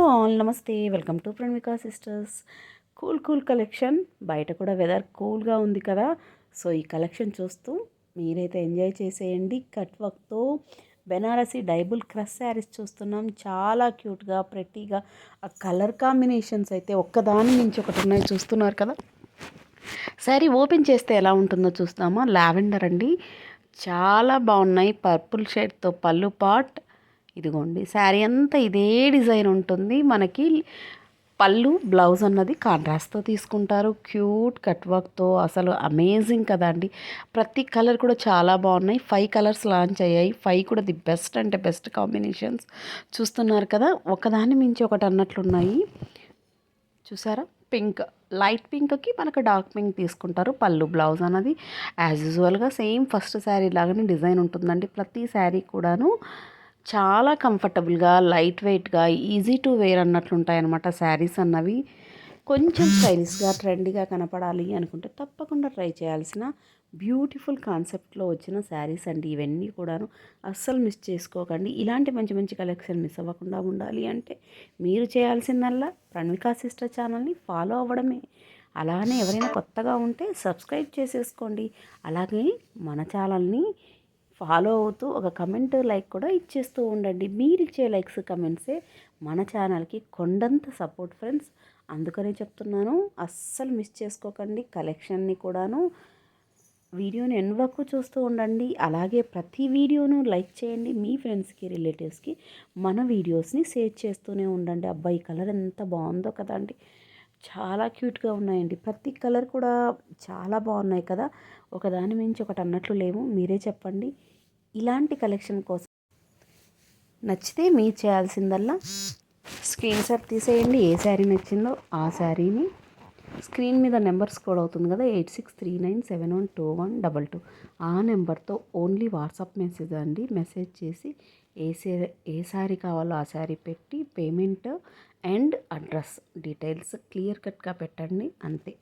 All నమస్తే welcome to Pranavika sisters. Cool cool collection. బయట కూడా వెదర్ కూల్గా ఉంది కదా. సో ఈ కలెక్షన్ చూస్తూ మీరైతే ఎంజాయ్ చేసేయండి. కట్ వర్క్తో బెనారసీ డైబుల్ క్రస్ శారీస్ చూస్తున్నాం. చాలా క్యూట్గా ప్రెట్టీగా ఆ కలర్ కాంబినేషన్స్ అయితే ఒక్కదాని నుంచి ఒకటి ఉన్నాయి చూస్తున్నారు కదా. శారీ ఓపెన్ చేస్తే ఎలా ఉంటుందో చూస్తామా? లావెండర్ అండి. చాలా బాగున్నాయి. పర్పుల్ షేడ్తో పళ్ళు పాట్. ఇదిగోండి శారీ అంతా ఇదే డిజైన్ ఉంటుంది. మనకి పళ్ళు బ్లౌజ్ అన్నది కాంట్రాస్ట్తో తీసుకుంటారు. క్యూట్ కట్ వర్క్తో అసలు అమేజింగ్ కదండి ప్రతి కలర్ కూడా చాలా బాగున్నాయి. ఫైవ్ కలర్స్ లాంచ్ అయ్యాయి. ఫైవ్ కూడా ది బెస్ట్ అంటే బెస్ట్ కాంబినేషన్స్ చూస్తున్నారు కదా. ఒకదాని మించి ఒకటి అన్నట్లున్నాయి. చూసారా? పింక్ లైట్ పింక్కి మనకు డార్క్ పింక్ తీసుకుంటారు. పళ్ళు బ్లౌజ్ అన్నది. యాజ్ యూజువల్గా సేమ్ ఫస్ట్ శారీ లాగానే డిజైన్ ఉంటుందండి. ప్రతి శారీ కూడాను చాలా కంఫర్టబుల్గా లైట్ వెయిట్గా ఈజీ టు వేర్ అన్నట్లుంటాయి అనమాట శారీస్ అన్నవి. కొంచెం స్టైలిష్గా ట్రెండీగా కనపడాలి అనుకుంటే తప్పకుండా ట్రై చేయాల్సిన బ్యూటిఫుల్ కాన్సెప్ట్లో వచ్చిన శారీస్ అండి ఇవన్నీ కూడాను. అస్సలు మిస్ చేసుకోకండి. ఇలాంటి మంచి మంచి కలెక్షన్ మిస్ అవ్వకుండా ఉండాలి అంటే మీరు చేయాల్సిందల్లా ప్రణవికా సిస్టర్ ఛానల్ని ఫాలో అవ్వడమే. అలానే ఎవరైనా కొత్తగా ఉంటే సబ్స్క్రైబ్ చేసేసుకోండి. అలాగే మన ఛానల్ని ఫాలో అవుతూ ఒక కమెంట్ లైక్ కూడా ఇచ్చేస్తూ ఉండండి. మీరు ఇచ్చే లైక్స్ కమెంట్సే మన ఛానల్కి కొండంత సపోర్ట్ ఫ్రెండ్స్. అందుకనే చెప్తున్నాను అస్సలు మిస్ చేసుకోకండి కలెక్షన్ని కూడాను. వీడియోని ఎన్ వరకు చూస్తూ ఉండండి. అలాగే ప్రతి వీడియోను లైక్ చేయండి. మీ ఫ్రెండ్స్కి రిలేటివ్స్కి మన వీడియోస్ని షేర్ చేస్తూనే ఉండండి. అబ్బాయి కలర్ ఎంత బాగుందో కదండి చాలా క్యూట్గా ఉన్నాయండి. ప్రతి కలర్ కూడా చాలా బాగున్నాయి కదా. ఒకదాని మించి ఒకటి అన్నట్లు లేవు. మీరే చెప్పండి. ఇలాంటి కలెక్షన్ కోసం నచ్చితే మీరు చేయాల్సిందల్లా స్క్రీన్ షాట్ తీసేయండి. ఏ శారీ నచ్చిందో ఆ శారీని స్క్రీన్ మీద నెంబర్స్ కూడా అవుతుంది కదా eight six three nine seven one two one double two. ఆ నెంబర్తో ఓన్లీ వాట్సాప్ మెసేజ్ అండి. మెసేజ్ చేసి ఏ సే ఏ శారీ కావాలో ఆ శారీ పెట్టి payment and address details clear కట్గా పెట్టండి. అంతే.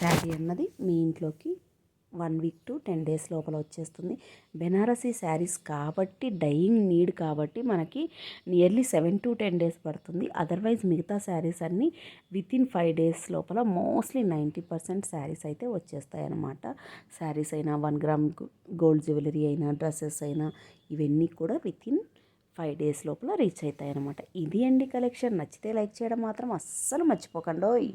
శారీ అన్నది మీ ఇంట్లోకి one week to ten days లోపల వచ్చేస్తుంది. బెనారసీ శారీస్ కాబట్టి డైయింగ్ నీడ్ కాబట్టి మనకి nearly seven to ten days పడుతుంది. అదర్వైజ్ మిగతా శారీస్ అన్నీ విత్ ఇన్ ఫైవ్ డేస్ లోపల మోస్ట్లీ నైంటీ పర్సెంట్ శారీస్ అయితే వచ్చేస్తాయి అన్నమాట శారీస్ అయినా వన్ గ్రామ్ గోల్డ్ జ్యువెలరీ అయినా డ్రెస్సెస్ అయినా ఇవన్నీ కూడా విత్ ఇన్ ఫైవ్ డేస్ లోపల రీచ్ అవుతాయి అనమాట ఇది అండి కలెక్షన్. నచ్చితే లైక్ చేయడం మాత్రం అస్సలు మర్చిపోకండి